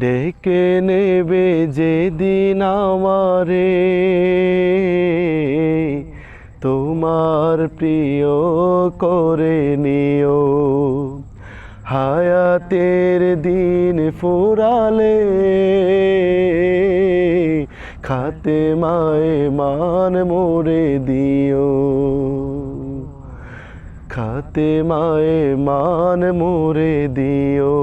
ডেকে নেবে যেদিন আমারে। তোমার প্রিয় করে নিও। হায়াতের দিন ফুরালে খাতে মায়ে মান মোরে দিও। খাতে মায়ে মান মোরে দিও।